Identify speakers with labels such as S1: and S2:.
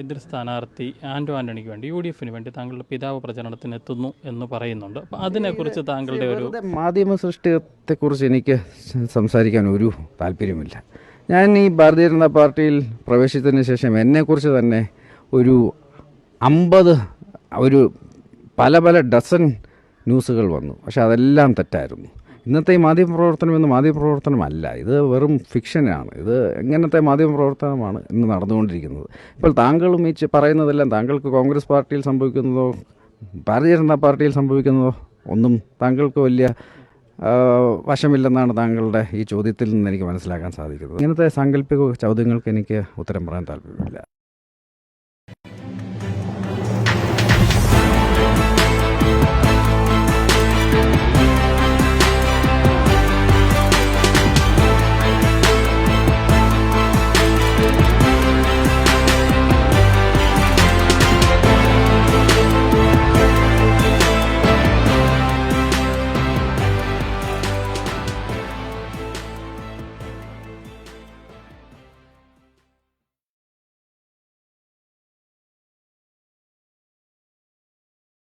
S1: എതിർ സ്ഥാനാർത്ഥി ആന്റോ ആന്റണിക്ക് വേണ്ടി യു ഡി എഫിന് വേണ്ടി താങ്കളുടെ പിതാവ് പ്രചരണത്തിന് എത്തുന്നു എന്ന് പറയുന്നുണ്ട്. അപ്പം അതിനെക്കുറിച്ച് താങ്കളുടെ ഒരു
S2: മാധ്യമ സൃഷ്ടിയെക്കുറിച്ച് എനിക്ക് സംസാരിക്കാൻ ഒരു താല്പര്യമില്ല ഞാൻ ഈ ഭാരതീയ ജനതാ പാർട്ടിയിൽ പ്രവേശിച്ചതിന് ശേഷം എന്നെക്കുറിച്ച് തന്നെ ഒരു അമ്പത് ഒരു പല പല ഡസൻ ന്യൂസുകൾ വന്നു. പക്ഷെ അതെല്ലാം തെറ്റായിരുന്നു. ഇന്നത്തെ ഈ മാധ്യമപ്രവർത്തനം എന്ന് മാധ്യമപ്രവർത്തനമല്ല. ഇത് വെറും ഫിക്ഷനാണ്. ഇത് എങ്ങനത്തെ മാധ്യമപ്രവർത്തനമാണ് ഇന്ന് നടന്നുകൊണ്ടിരിക്കുന്നത്. ഇപ്പോൾ താങ്കളും ഈ പറയുന്നതെല്ലാം താങ്കൾക്ക് കോൺഗ്രസ് പാർട്ടിയിൽ സംഭവിക്കുന്നതോ ഭാരതീയ ജനതാ പാർട്ടിയിൽ സംഭവിക്കുന്നതോ ഒന്നും താങ്കൾക്ക് വലിയ വശമില്ലെന്നാണ് താങ്കളുടെ ഈ ചോദ്യത്തിൽ നിന്ന് എനിക്ക് മനസ്സിലാക്കാൻ സാധിക്കുന്നത്. ഇങ്ങനത്തെ സാങ്കല്പിക ചോദ്യങ്ങൾക്ക് എനിക്ക് ഉത്തരം പറയാൻ താല്പര്യമില്ല.